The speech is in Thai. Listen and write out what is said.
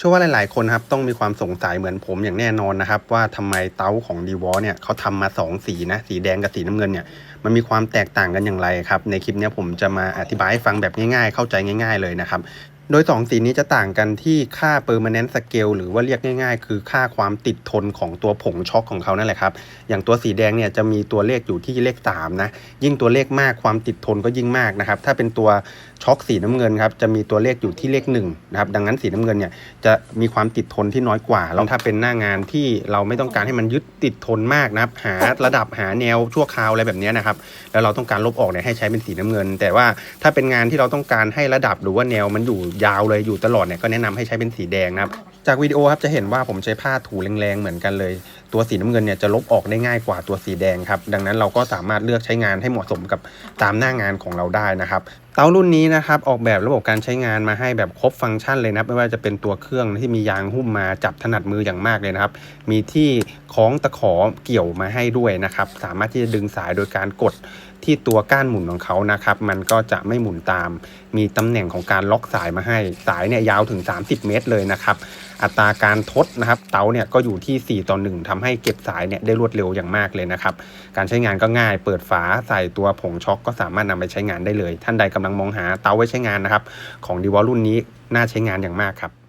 เชื่อว่าหลาย ๆ คนครับต้องมีความสงสัยเหมือนผมอย่างแน่นอนนะครับ ว่าทำไมเตาของดีวอเนี่ยเขาทำมา 2 สีนะ สีแดงกับสีน้ำเงินเนี่ยมันมีความแตกต่างกันอย่างไรครับ ในคลิปนี้ผมจะมาอธิบายให้ฟังแบบง่าย ๆ เข้าใจง่าย ๆ เลยนะครับ โดย 2 สีนี้จะต่างกันที่ค่า permanent scale หรือว่าเรียกง่ายๆ คือค่าความติดทนของตัวผงช็อกของเขานั่นแหละครับ อย่างตัวสีแดงเนี่ยจะมีตัวเลขอยู่ที่เลข 3 นะ ยิ่งตัวเลขมากความติดทนก็ยิ่งมากนะครับ ถ้าเป็นตัวช็อกสีน้ำเงินครับจะมีตัวเลขอยู่ที่เลข1นะครับ ดังนั้นสีน้ำเงินเนี่ยจะมีความติดทนที่น้อยกว่า แล้วถ้าเป็นหน้างานที่เราไม่ต้องการให้มันยึดติดทนมากนะครับ หาระดับหาแนวชั่วคราวอะไรแบบนี้นะครับ แล้วเราต้องการลบออกเนี่ยให้ใช้เป็นสีน้ำเงิน แต่ว่าถ้าเป็นงานที่เราต้องการให้ระดับหรือว่าแนวมันอยู่ยาวเลยอยู่ตลอดเนี่ยก็แนะนำให้ใช้เป็นสีแดงนะครับจากวิดีโอครับจะเห็นว่าผมใช้ผ้าถูแรงๆเหมือนกันเลย ตัวสีน้ำเงินเนี่ยจะลบออกได้ง่ายกว่าตัวสีแดงครับ ดังนั้นเราก็สามารถเลือกใช้งานให้เหมาะสมกับตามหน้างานของเราได้นะครับารุ่นนี้นะครับออกแบบระบบการใช้งานมาให้แบบครบฟังก์ชันเลยนะไม่ว่าจะเป็นตัวเครื่องที่มียางหุ้มมาจับถนัดมืออย่างมากเลยนะครับ มีที่คล้องตะขอเกี่ยวมาให้ด้วยนะครับ สามารถที่จะดึงสายโดยการกดที่ตัวก้านหมุนของเขานะครับ มันก็จะไม่หมุนตาม มีตำแหน่งของการล็อกสายมาให้ สายเนี่ยยาวถึง 30 เมตรเลยนะครับ อัตราการทดนะครับ เตาเนี่ยก็อยู่ที่ 4 ต่อ 1ทำให้เก็บสายเนี่ยได้รวดเร็วอย่างมากเลยนะครับ การใช้งานก็ง่าย เปิดฝาใส่ตัวผงช็อกก็สามารถนำไปใช้งานได้เลย ท่านใดกำลังมองหาเตาไว้ใช้งานนะครับ ของดีวอลรุ่นนี้น่าใช้งานอย่างมากครับ